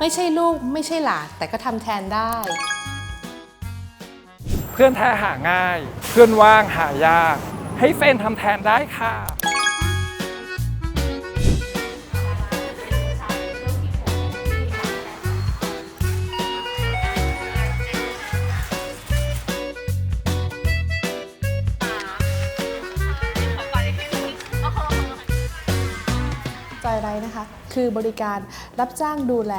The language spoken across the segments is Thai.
ไม่ใช่ลูกไม่ใช่หลานแต่ก็ทำแทนได้ เพื่อนแท้หาง่าย เพื่อนว่างหายาก ให้เฟรนทำแทนได้ค่ะ คือบริการรับจ้างดูแล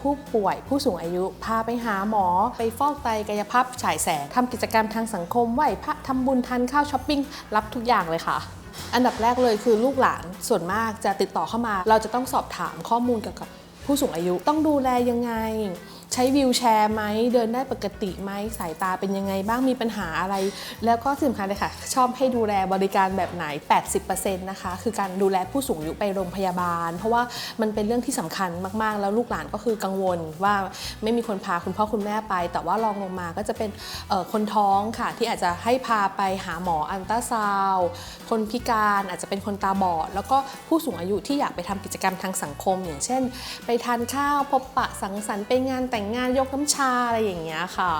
ผู้ป่วยผู้สูงอายุ พาไปหาหมอ ไปฟอกไตกายภาพฉายแสงทำกิจกรรมทางสังคมไหวพระทำบุญทานข้าวช้อปปิ้ง รับทุกอย่างเลยค่ะอันดับแรกเลยคือลูกหลานส่วนมากจะติดต่อเข้ามา เราจะต้องสอบถามข้อมูลเกี่ยวกับผู้สูงอายุ ต้องดูแลยังไง ใช้วิวแชร์ไหมเดินได้ปกติไหมสายตาเป็นยังไงบ้างมีปัญหาอะไร แล้วก็สำคัญเลยค่ะ ชอบให้ดูแลบริการแบบไหน 80%นะคะคือการดูแลผู้สูงอายุไปโรงพยาบาล เพราะว่ามันเป็นเรื่องที่สำคัญมากๆ แล้วลูกหลานก็คือกังวลว่าไม่มีคนพาคุณพ่อคุณแม่ไป แต่ว่าลองลงมาก็จะเป็นคนท้องค่ะ ที่อาจจะให้พาไปหาหมออันตราซาวคนพิการอาจจะเป็นคนตาบอด แล้วก็ผู้สูงอายุที่อยากไปทำกิจกรรมทางสังคม อย่างเช่น ไปทานข้าวพบปะสังสรรค์ไปงานแต่งงานยกน้ำชาอะไรอย่างเงี้ยค่ะ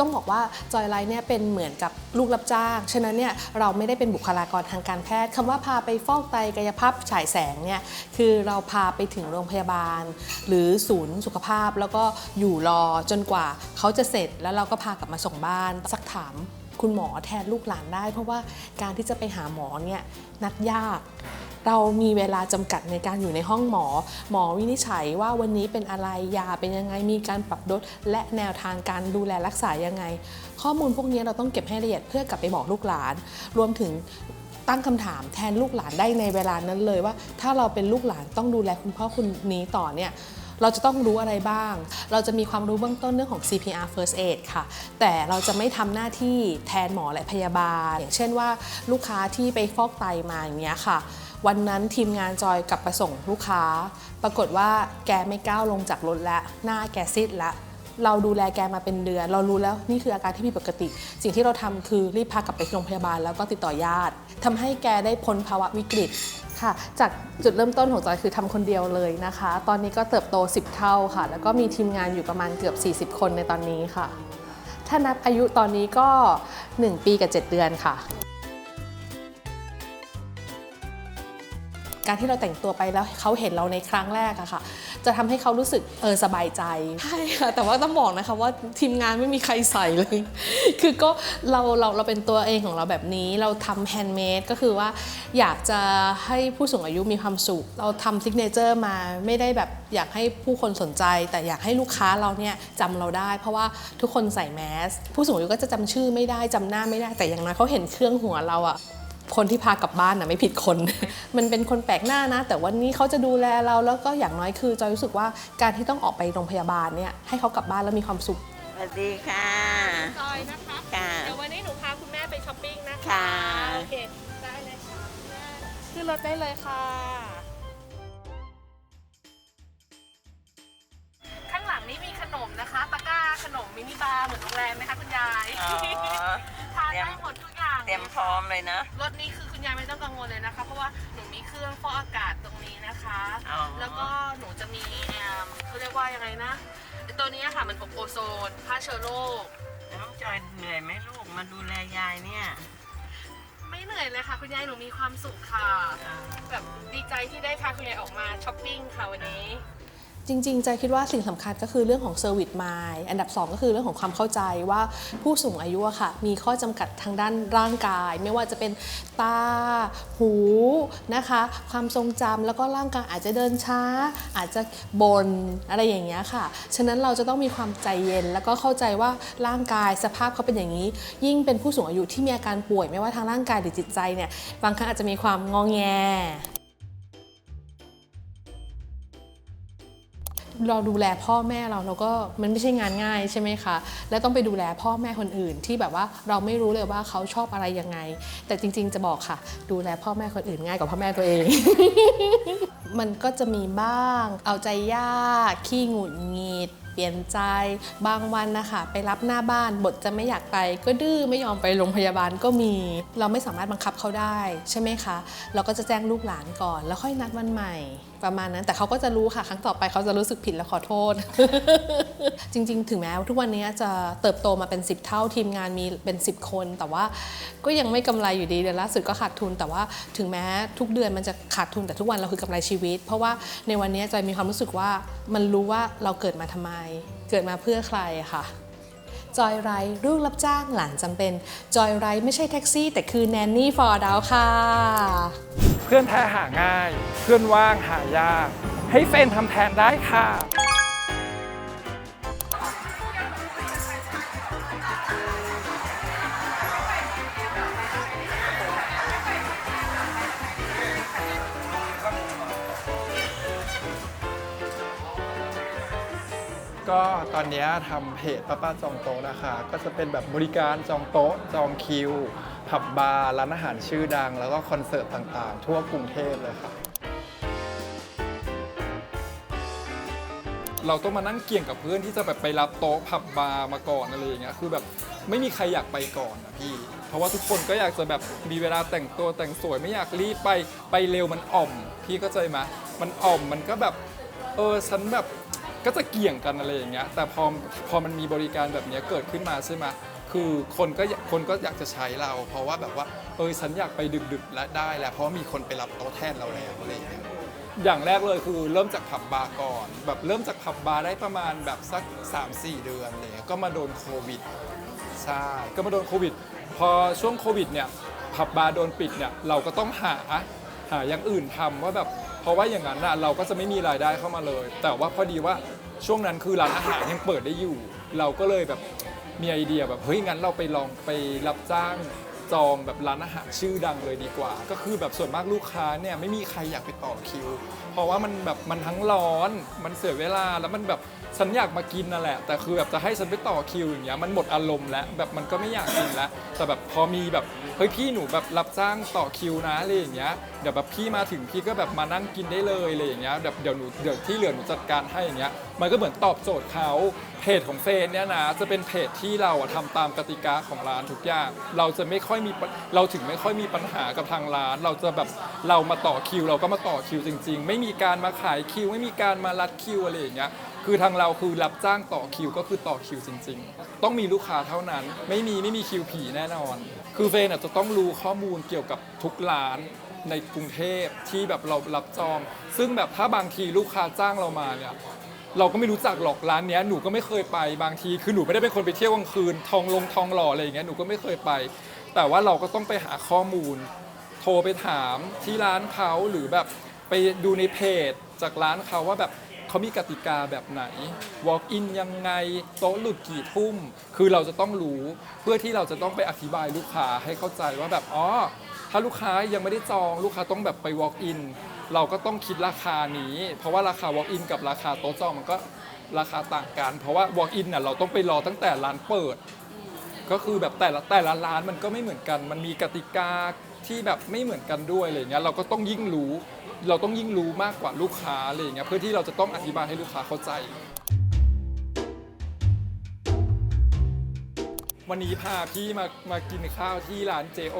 ต้องบอกว่าจอยไลท์เนี่ยเป็นเหมือนกับลูกรับจ้าง ฉะนั้นเนี่ยเราไม่ได้เป็นบุคลากรทางการแพทย์คำว่าพาไปฟอกไตกายภาพฉายแสงเนี่ยคือเราพาไปถึงโรงพยาบาล หรือศูนย์สุขภาพแล้วก็อยู่รอจนกว่าเขาจะเสร็จแล้วเราก็พากลับมาส่งบ้านสักถาม คุณหมอแทนลูกหลานได้ เพราะว่าการที่จะไปหาหมอเนี่ยนัดยาก เรามีเวลาจำกัดในการอยู่ในห้องหมอ หมอวินิจฉัยว่าวันนี้เป็นอะไรยาเป็นยังไงมีการปรับลดและแนวทางการดูแลรักษายังไง ข้อมูลพวกนี้เราต้องเก็บให้ละเอียดเพื่อกลับไปบอกลูกหลาน รวมถึงตั้งคำถามแทนลูกหลานได้ในเวลานั้นเลยว่า ถ้าเราเป็นลูกหลานต้องดูแลคุณพ่อคุณนี้ต่อเนี่ย เราจะต้องรู้อะไรบ้าง เราจะมีความรู้เบื้องต้นเรื่องของ CPR First Aid ค่ะ แต่เราจะไม่ทำหน้าที่แทนหมอและพยาบาล อย่างเช่นว่าลูกค้าที่ไปฟอกไตมาอย่างเงี้ยค่ะ วันนั้นทีมงานจอยกลับไปส่งลูกค้า ปรากฏว่าแกไม่ก้าวลงจากรถแล้วหน้าแกซีดแล้วเราดูแลแกมาเป็นเดือน เรารู้แล้วนี่คืออาการที่ผิดปกติ สิ่งที่เราทำคือรีบพากลับไปโรงพยาบาลแล้วก็ติดต่อญาติทำให้แกได้พ้นภาวะวิกฤต ค่ะ จากจุดเริ่มต้นของจอยคือทำคนเดียวเลยนะคะ ตอนนี้ก็เติบโต 10 เท่าค่ะ แล้วก็มีทีมงานอยู่ประมาณเกือบ 40 คนในตอนนี้ค่ะ ถ้านับอายุตอนนี้ก็ 1 ปีกับ 7 เดือนค่ะ การที่เราแต่งตัวไปแล้วเขาเห็นเราในครั้งแรกอะค่ะ จะทำให้เขารู้สึกเออสบายใจใช่ค่ะแต่ว่าต้องบอกนะคะว่าทีมงานไม่มีใครใส่เลย คือก็เราเราเราเป็นตัวเองของเราแบบนี้เราทำแฮนด์เมดก็คือว่าอยากจะให้ผู้สูงอายุมีความสุข เราทำซิกเนเจอร์มาไม่ได้แบบอยากให้ผู้คนสนใจ แต่อยากให้ลูกค้าเราเนี่ยจำเราได้ เพราะว่าทุกคนใส่แมสผู้สูงอายุก็จะจำชื่อไม่ได้จำหน้าไม่ได้แต่อย่างน้อยเขาเห็นเครื่องหัวเราอะ คนที่พากลับบ้านนะไม่ผิดคน มันเป็นคนแปลกหน้านะ แต่วันนี้เขาจะดูแลเราแล้วก็อย่างน้อยคือจอยรู้สึกว่าการที่ต้องออกไปโรงพยาบาลเนี่ยให้เขากลับบ้านแล้วมีความสุขสวัสดีค่ะจอยนะคะค่ะเดี๋ยววันนี้หนูพาคุณแม่ไปช้อปปิ้งนะคะค่ะโอเค ได้เลยค่ะคุณแม่ขึ้นรถได้เลยค่ะ ข้างหลังนี้มีขนมนะคะ ตะกร้าขนมมินิบาร์เหมือนโรงแรมไหมคะคุณยายอ๋อทาน ได้หมดทุกอย่างเตรียมพร้อมเลยนะ รถนี้คือคุณยายไม่ต้องกังวลเลยนะคะ เพราะว่าหนูมีเครื่องฟอกอากาศตรงนี้นะคะ อ๋อ แล้วก็หนูจะมีแอมเขาเรียกว่ายังไงนะไอ้ตัวนี้ค่ะมันอบโอโซนฆ่าเชื้อโรค น้องจอยเหนื่อยไหมลูกมาดูแลยายเนี่ยไม่เหนื่อยเลยค่ะ คุณยายหนูมีความสุขค่ะ แบบดีใจที่ได้พาคุณยายออกมาช้อปปิ้งค่ะวันนี้ จริงๆใจคิดว่าสิ่งสำคัญก็คือเรื่องของเซอร์วิสมายอันดับ 2 ก็คือเรื่องของความเข้าใจว่าผู้สูงอายุค่ะ มีข้อจำกัดทางด้านร่างกาย ไม่ว่าจะเป็นตา หูนะคะ ความทรงจำแล้วก็ร่างกายอาจจะเดินช้า อาจจะบ่นอะไรอย่างเงี้ยค่ะ ฉะนั้นเราจะต้องมีความใจเย็น แล้วก็เข้าใจว่าร่างกายสภาพเขาเป็นอย่างนี้ ยิ่งเป็นผู้สูงอายุที่มีอาการป่วย ไม่ว่าทางร่างกายหรือจิตใจเนี่ยบางครั้งอาจจะมีความงองแง เราดูแลพ่อแม่เราเราก็มันไม่ใช่งานง่ายใช่ไหมคะ แล้วต้องไปดูแลพ่อแม่คนอื่น ที่แบบว่าเราไม่รู้เลยว่าเขาชอบอะไรยังไง แต่จริง ๆ จะบอกค่ะ ดูแลพ่อแม่คนอื่นง่ายกว่าพ่อแม่ตัวเอง มันก็จะมีบ้าง เอาใจยากขี้หงุดหงิดเปลี่ยนใจบางวันนะคะไปรับหน้าบ้านบทจะไม่อยากไป ก็ดื้อไม่ยอมไปโรงพยาบาลก็มี เราไม่สามารถบังคับเขาได้ใช่ไหมคะ เราก็จะแจ้งลูกหลานก่อน แล้วค่อยนัดวันใหม่ประมาณนั้นแต่เขาก็จะรู้ค่ะ ครั้งต่อไปเขาจะรู้สึกผิดและขอโทษ จริง ๆ ถึงแม้ว่าทุกวันนี้จะเติบโตมาเป็น 10 เท่าทีมงานมีเป็น 10 คน แต่ว่าก็ยังไม่กำไรอยู่ดีเดือนล่าสุดก็ขาดทุน แต่ว่าถึงแม้ทุกเดือนมันจะขาดทุนแต่ทุกวันเราคือกำไรชีวิต เพราะว่าในวันนี้จอยมีความรู้สึกว่ามันรู้ว่าเราเกิดมาทำไม เกิดมาเพื่อใครค่ะ จอยไรลูกรับจ้างหลานจำเป็น จอยไรไม่ใช่แท็กซี่ แต่คือแนนนี่ฟอร์ดาวค่ะ เพื่อนแท้หาง่าย เพื่อนว่างหายาก ให้เฟนทำแทนได้ค่ะ ก็ตอนเนี้ยทำเพจป้าป้าจองโต๊ะนะคะ ก็จะเป็นแบบบริการจองโต๊ะ จองคิว ผับบาร์ร้านอาหารชื่อดัง แล้วก็คอนเสิร์ตต่างๆ ทั่วกรุงเทพเลยค่ะ เราต้องมานั่งเกี่ยงกับเพื่อนที่จะแบบไปรับโต๊ะผับบาร์มาก่อนอะไรอย่างเงี้ยคือแบบไม่มีใครอยากไปก่อนนะพี่ เพราะว่าทุกคนก็อยากจะแบบมีเวลาแต่งตัวแต่งสวยไม่อยากรีบไปไปเร็วมันอ่อม พี่เข้าใจไหมมันอ่อมมันก็แบบ เออฉันแบบ ก็จะเกี่ยงกันอะไรอย่างเงี้ยแต่พอพอมันมีบริการแบบเนี้ยเกิดขึ้นมาใช่ไหมคือคนก็คนก็อยากจะใช้เรา เพราะว่าแบบว่าเออฉันอยากไปดึกๆและได้แล้วเพราะมีคนไปรับโต๊ะแทนเราแล้วอะไรอย่างเงี้ยอย่างแรกเลยคือเริ่มจากผับบาร์ก่อน แบบเริ่มจากผับบาร์ได้ประมาณแบบสัก 3-4 เดือนอะไรเลยก็มาโดนโควิดใช่ก็มาโดนโควิด พอช่วงโควิดเนี่ยผับบาร์โดนปิดเนี่ยเราก็ต้องหาหาอย่างอื่นทำว่าแบบ เพราะว่าอย่างนั้นน่ะเราก็จะไม่มีรายได้เข้ามาเลย แต่ว่าพอดีว่าช่วงนั้นคือร้านอาหารยังเปิดได้อยู่ เราก็เลยแบบมีไอเดียแบบเฮ้ยงั้นเราไปลองไปรับจ้างจองแบบร้านอาหารชื่อดังเลยดีกว่า ก็คือแบบส่วนมากลูกค้าเนี่ยไม่มีใครอยากไปต่อคิว เพราะว่ามันแบบมันทั้งร้อนมันเสียเวลาแล้วมันแบบฉันอยากมากินนั่นแหละ แต่คือแบบจะให้ฉันไปต่อคิวอย่างเงี้ยมันหมดอารมณ์แล้วแบบมันก็ไม่อยากกินแล้ว แต่แบบพอมีแบบเฮ้ยพี่หนูแบบรับจ้างต่อคิวนะอะไรอย่างเงี้ยเดี๋ยวแบบพี่มาถึงพี่ก็แบบมานั่งกินได้เลยอะไรอย่างเงี้ยแบบเดี๋ยวหนูเดี๋ยวที่เหลือหนูจัดการให้อย่างเงี้ยมันก็เหมือนตอบโจทย์เขาเพจของเฟนเนี่ยนะจะเป็นเพจที่เราอะทำตามกติกาของร้านทุกอย่างเราจะไม่ค่อยมีเราถึงไม่ค่อยมีปัญหากับทางร้าน เราจะแบบเรามาต่อคิว เราก็มาต่อคิวจริง ๆ ไม่มีการมาขายคิว ไม่มีการมารัดคิวอะไรอย่างเงี้ยคือทางเราคือรับจ้างต่อคิวก็คือต่อคิวจริง ๆ ต้องมีลูกค้าเท่านั้น ไม่มีไม่มีคิวผีแน่นอน คือเฟนอะจะต้องรู้ข้อมูลเกี่ยวกับทุกร้านในกรุงเทพที่แบบเรารับจอง ซึ่งแบบถ้าบางทีลูกค้าจ้างเรามาเนี่ยเราก็ไม่รู้จักหรอกร้านเนี้ยหนูก็ไม่เคยไปบางที คือหนูไม่ได้เป็นคนไปเที่ยวกลางคืน ทองลงทองหล่ออะไรอย่างเงี้ยหนูก็ไม่เคยไป แต่ว่าเราก็ต้องไปหาข้อมูล โทรไปถามที่ร้านเขาหรือแบบไปดูในเพจจากร้านเขาว่าแบบ เขามีกติกาแบบไหน walk in ยังไง โต๊ะหลุดกี่ทุ่ม คือเราจะต้องรู้เพื่อที่เราจะต้องไปอธิบายลูกค้าให้เข้าใจว่าแบบอ๋อถ้าลูกค้ายังไม่ได้จองลูกค้าต้องแบบไป walk in เราก็ต้องคิดราคานี้ เพราะว่าราคา walk in กับราคาโต๊ะจองมันก็ราคาต่างกัน เพราะว่า walk in น่ะเราต้องไปรอตั้งแต่ร้านเปิด ก็คือแบบแต่ละแต่ละร้านมันก็ไม่เหมือนกัน มันมีกติกาที่แบบไม่เหมือนกันด้วยอะไรเงี้ยเราก็ต้องยิ่งรู้ เราต้องยิ่งรู้มากกว่าลูกค้าอะไรอย่างเงี้ยเพื่อที่เราจะต้องอธิบายให้ลูกค้าเข้าใจ วันนี้พาพี่มามากินข้าวที่ร้าน JO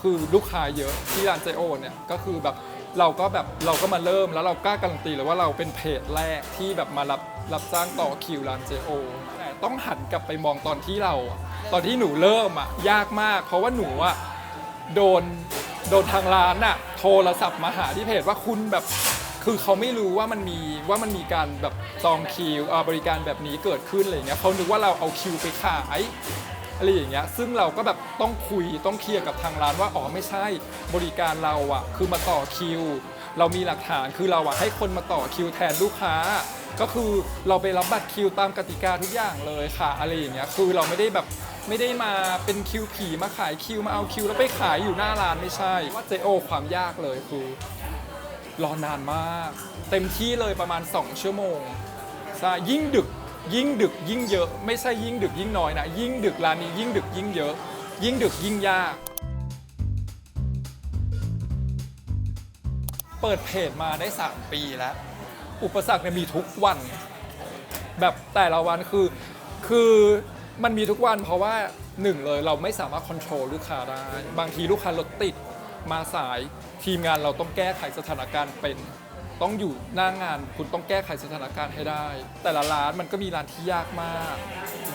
คือลูกค้าเยอะที่ร้าน JO เนี่ยก็คือแบบเราก็แบบเราก็มาเริ่มแล้วเรากล้าการันตีเลยว่าเราเป็นเพจแรกที่แบบมารับรับจ้างต่อคิวร้าน JO แต่ต้องหันกลับไปมองตอนที่เรา ตอนที่หนูเริ่มอะยากมาก เพราะว่าหนูอะโดน โดนทางร้านอะโทรศัพท์มาหาที่เพจว่าคุณแบบ คือเขาไม่รู้ว่ามันมีว่ามันมีการแบบจองคิวเอ่อบริการแบบนี้เกิดขึ้นอะไรเงี้ยเขานึกว่าเราเอาคิวไปขายอะไรอย่างเงี้ยซึ่งเราก็แบบต้องคุยต้องเคลียร์กับทางร้านว่าอ๋อไม่ใช่บริการเราอะคือมาต่อคิว เรามีหลักฐานคือเราอะให้คนมาต่อคิวแทนลูกค้า ก็คือเราไปรับบัตรคิวตามกติกาทุกอย่างเลยค่ะอะไรอย่างเงี้ยคือเราไม่ได้แบบไม่ได้มาเป็นคิวผีมาขายคิวมาเอาคิว แล้วไปขายอยู่หน้าร้านไม่ใช่ ว่าเจโอความยากเลยคือรอนานมาก เต็มที่เลยประมาณ 2 ชั่วโมงใช่ยิ่งดึกยิ่งดึกยิ่งเยอะ ไม่ใช่ยิ่งดึกยิ่งน้อยนะ ยิ่งดึกร้านนี้ยิ่งดึกยิ่งเยอะ ยิ่งดึกยิ่งยาก เปิดเพจมาได้ 3 ปีแล้ว อุปสรรคเนี่ยมีทุกวัน แบบแต่ละวันคือ คือมันมีทุกวันเพราะว่าหนึ่งเลยเราไม่สามารถควบคุมลูกค้าได้ บางทีลูกค้ารถติดมาสายทีมงานเราต้องแก้ไขสถานการณ์เป็น ต้องอยู่หน้างานคุณต้องแก้ไขสถานการณ์ให้ได้ แต่ละร้านมันก็มีร้านที่ยากมาก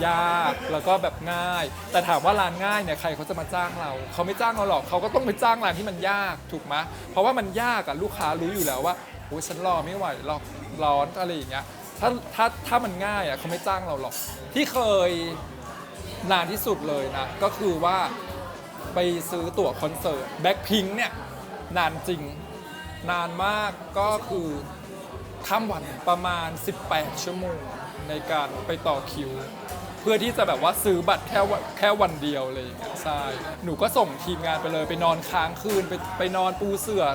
ยากแล้วก็แบบง่าย แต่ถามว่าร้านง่ายเนี่ยใครเขาจะมาจ้างเรา เขาไม่จ้างเราหรอกเขาก็ต้องไปจ้างร้านที่มันยากถูกไหมเพราะว่ามันยากอะลูกค้ารู้อยู่แล้วว่า อ้ยฉันรอไม่ไหวหรอกร้อนอะไรอย่างเงี้ยถ้าถ้าถ้ามันง่ายอะเขาไม่จ้างเราหรอก ที่เคยนานที่สุดเลยนะ ก็คือว่าไปซื้อตั๋วคอนเสิร์ตแบ็คพิงเนี่ยนานจริง นานมากก็คือข้ามวันประมาณ 18 ชั่วโมงในการไปต่อคิว เพื่อที่จะแบบว่าซื้อบัตรแค่วแค่วันเดียวเลยอย่างเงี้ยใช่หนูก็ส่งทีมงานไปเลยไปนอนค้างคืนไปไปนอนปูเสื่อ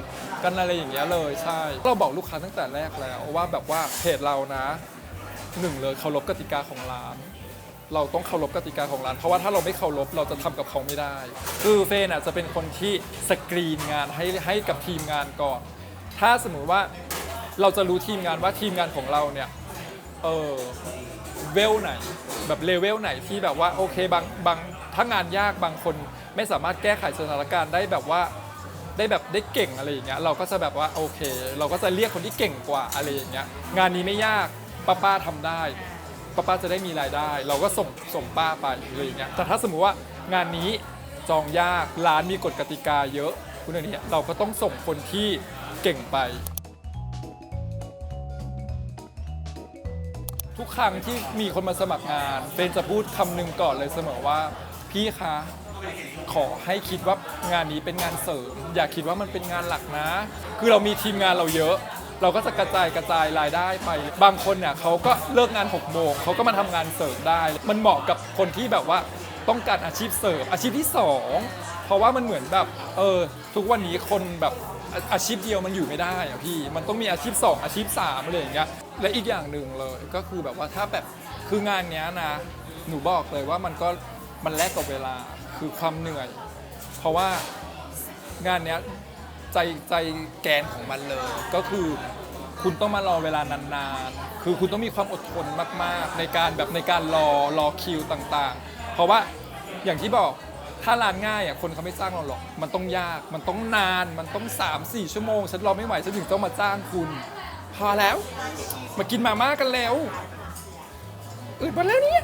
กันอะไรอย่างเงี้ยเลยใช่เราบอกลูกค้าตั้งแต่แรกแล้วว่าแบบว่าเพจเรานะหนึ่งเลยเคารพกติกาของร้าน เราต้องเคารพกติกาของร้าน เพราะว่าถ้าเราไม่เคารพเราจะทำกับเขาไม่ได้ คือเฟนอะจะเป็นคนที่สกรีนงานให้ให้กับทีมงานก่อน ถ้าสมมุติว่าเราจะรู้ทีมงานว่าทีมงานของเราเนี่ยเออเวลไหน แบบเลเวลไหนที่แบบว่าโอเคบางบางถ้างานยากบางคนไม่สามารถแก้ไขสถานการณ์ได้แบบว่าได้แบบได้เก่งอะไรอย่างเงี้ยเราก็จะแบบว่าโอเค เราก็จะเรียกคนที่เก่งกว่าอะไรอย่างเงี้ยงานนี้ไม่ยากป้าป้าทำได้ป้าป้าจะได้มีรายได้ เราก็ส่งส่งป้าไปอะไรอย่างเงี้ยแต่ถ้าสมมุติว่างานนี้จองยากร้านมีกฎกติกาเยอะคุณอันนี้เราก็ต้องส่งคนที่เก่งไป ทุกครั้งที่มีคนมาสมัครงานเบนจะพูดคำหนึ่งก่อนเลยเสมอว่า พี่คะขอให้คิดว่างานนี้เป็นงานเสริม อย่าคิดว่ามันเป็นงานหลักนะ คือเรามีทีมงานเราเยอะ เราก็จะกระจายกระจายรายได้ไป บางคนเนี่ยเขาก็เลิกงาน6กโมงเขาก็มาทำงานเสริมได้ มันเหมาะกับคนที่แบบว่าต้องการอาชีพเสริมอาชีพที่สองเพราะว่ามันเหมือนแบบเออทุกวันนี้คนแบบ อาอาชีพเดียวมันอยู่ไม่ได้อะพี่ มันต้องมีอาชีพ 2 อาชีพ3อะไรอย่างเงี้ย และอีกอย่างหนึ่งเลยก็คือแบบว่าถ้าแบบคืองานเนี้ยนะ หนูบอกเลยว่ามันก็มันแลกกับเวลาคือความเหนื่อย เพราะว่างานเนี้ยใจใจแกนของมันเลย ก็คือคุณต้องมารอเวลานานๆ คือคุณต้องมีความอดทนมากๆ ในการแบบในการรอรอคิวต่างๆ เพราะว่าอย่างที่บอก ถ้าร้านง่ายอะคนเขาไม่จ้างเราหรอก มันต้องยาก มันต้องนาน มันต้อง 3-4 ชั่วโมง ฉันรอไม่ไหว ฉันถึงต้องมาจ้างคุณ พอแล้ว มากินมาม่ากันแล้วอึดหมดแล้วเนี่ย